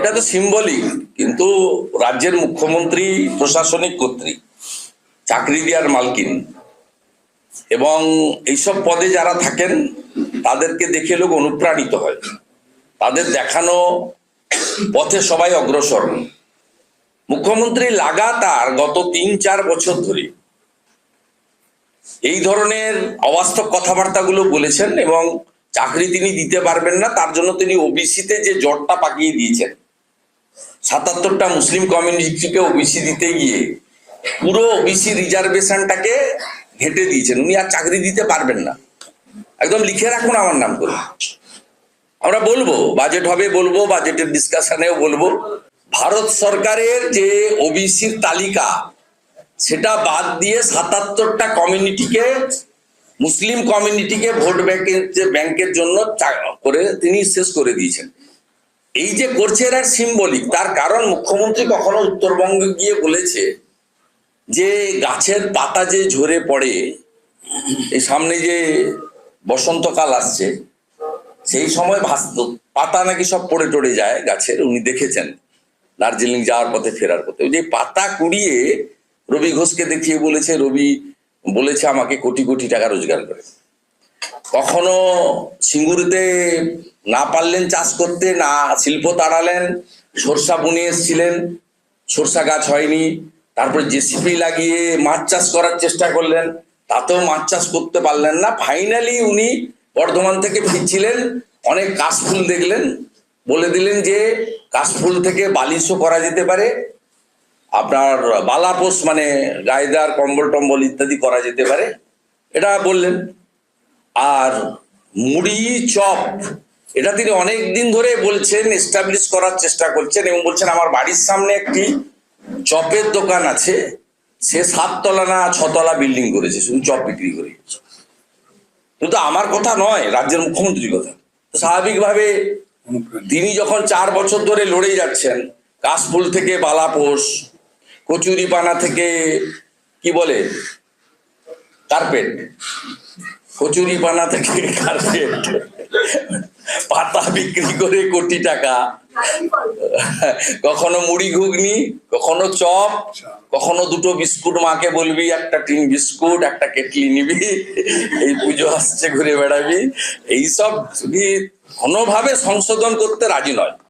এটা তো সিম্বলিক কিন্তু রাজ্যের মুখ্যমন্ত্রী প্রশাসনিক কর্তৃক, চাকরি দেওয়ার মালকিন। এবং এইসব পদে যারা থাকেন, তাদেরকে দেখে লোক অনুপ্রাণিত হয়। তাদের দেখানো পথে সবাই অগ্রসর। মুখ্যমন্ত্রী লাগাতার গত তিন চার বছর ধরে এই ধরনের অবাস্তব কথাবার্তাগুলো বলেছেন এবং চাকরি তিনি দিতে পারবেন না, তার জন্য তিনি ওবিসিতে যে জটটা পাকিয়ে দিয়েছেন সাতাত্তরটা মুসলিম কমিউনিটিকে ওবিসি দিতে গিয়ে পুরো ওবিসি রিজার্ভেশনটাকে ঘেটে দিয়েছেন। উনি আর চাকরি দিতে পারবেন না। একদম লিখে রাখুন আমার নাম করে। আমরা বলব, বাজেট হবে বলব, বাজেটের ডিসকাশনেও বলব। ভারত সরকারের যে ওবিসির তালিকা, সেটা বাদ দিয়ে সাতাত্তরটা কমিউনিটিকে, মুসলিম কমিউনিটিকে ভোট ব্যাংকের ব্যাংকের জন্য করে তিনি শেষ করে দিয়েছেন। এই যে করছে এর সিম্বলিক তার কারণ মুখ্যমন্ত্রী কখনো উত্তরবঙ্গে গিয়ে বলেছে যে গাছের পাতা যে ঝরে পড়ে, এই সামনে যে বসন্তকাল আসছে, সেই সময় ভাস্ত পাতা নাকি সব পড়ে টড়ে যায় গাছের, উনি দেখেছেন দার্জিলিং যাওয়ার পথে, ফেরার পথে। ওই যে পাতা কুড়িয়ে রবি ঘোষকে দেখিয়ে বলেছে, রবি বলেছে আমাকে কোটি কোটি টাকা রোজগার করে। কখনো সিঙ্গুরিতে না পারলেন চাষ করতে, না শিল্প তাড়ালেন, সরষা বুনে এসেছিলেন, সরষা গাছ হয়নি, তারপর জেসিপি লাগিয়ে মাছ চাষ করার চেষ্টা করলেন, তাতেও মাছ চাষ করতে পারলেন না। ফাইনালি উনি বর্ধমান থেকে ফিরছিলেন, অনেক কাশফুল দেখলেন, বলে দিলেন যে কাশফুল থেকে বালিশও করা যেতে পারে, আপনার বালাপোষ মানে গায়েদার কম্বল টম্বল ইত্যাদি করা যেতে পারে। এটা বললেন। আর মুড়ি চপ, এটা তিনি অনেক দিন ধরে বলছেন এস্টাবলিশ করার চেষ্টা করছেন এবং বলছেন, আমার বাড়ির সামনে একটি চপের দোকান আছে, সে সাততলা না ছতলা বিল্ডিং করেছে, শুধু চপ বিক্রি করে কিন্তু আমার কথা নয়, রাজ্যের মুখ্যমন্ত্রীর কথা। তো স্বাভাবিকভাবে তিনি যখন চার বছর ধরে লড়ে যাচ্ছেন, কাশফুল থেকে বালাপোষ কচুরিপানা থেকে, কি বলে, কার্পেট কচুরিপানা থেকে কার্পেট। পাতা বিক্রি করে কোটি টাকা। কখনো মুড়ি ঘুগনি, কখনো চপ, কখনো দুটো বিস্কুট মাকে বলবি, একটা টিন বিস্কুট, একটা কেটলি নিবি, এই পুজো আসছে, ঘুরে বেড়াবি। এইসব উনি কোনোভাবে সংশোধন করতে রাজি নয়।